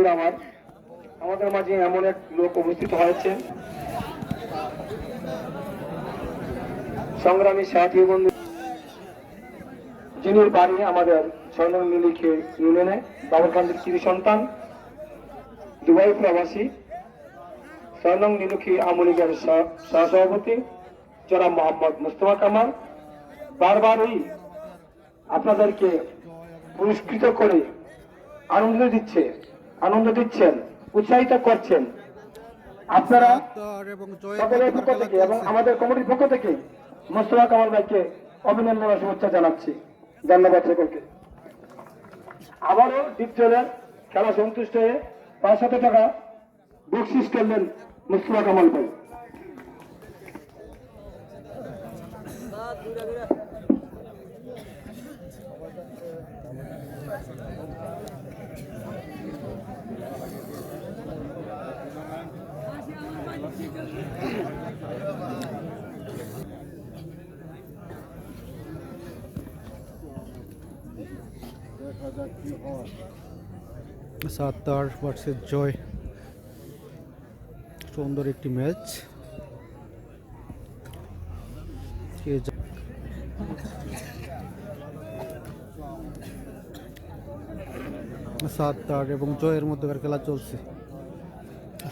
আমার, আমাদের মাঝে এমন এক লোক উপস্থিত হয়েছে। সংগ্রামী সাথী বন্ধু, যিনি বাড়ি আমাদের স্বর্ণ মিলিকে সন্তান, দুবাই প্রবাসী সহসভাপতি, জনাব মোহাম্মদ মুস্তফা কামাল। বারবারই আপনাদেরকে পুরস্কৃত করে আনন্দ দিচ্ছে। আনন্দ দিচ্ছেন, উৎসাহিত করছেন। আপনারা সকলের পক্ষ থেকে এবং আমাদের কমিটির পক্ষ থেকে মোস্তফা কামাল ভাইকে অভিনন্দন শুভেচ্ছা জানাচ্ছি। ধন্যবাদ সকলকে। আবারও দ্বিতীয় খেলা সন্তুষ্ট হয়ে পাঁচশত টাকা বকশিস করলেন মুস্তফা কামাল ভাই। সাত্তার ভার্সেস জয়। সুন্দর একটি ম্যাচ। কে জা- সাত্তার এবং জয়ের মধ্যকার খেলা চলছে।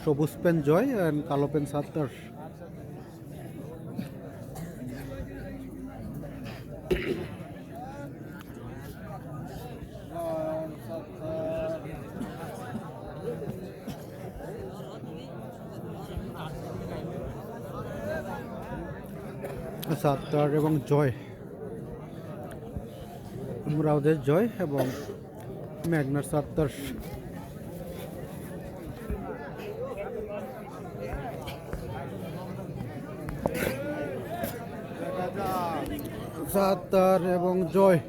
সবুজ পেন জয় অ্যান্ড কালো পেন সাত্তার। সাত্তার এবং জয়। মুরাদের জয় এবং ম্যাগনার সাত্তার। সাত্তার এবং জয়।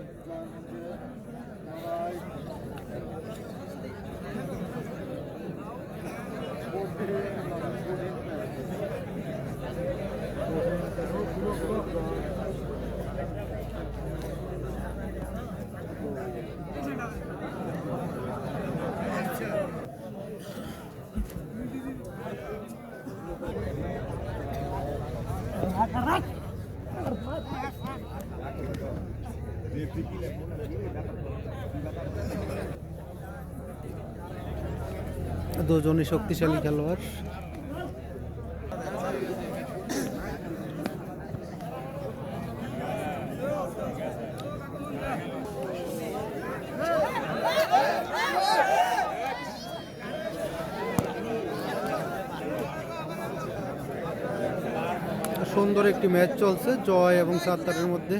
দুজনই শক্তিশালী খেলোয়াড়। সুন্দর একটি ম্যাচ চলছে জয় এবং সাত্তারের মধ্যে।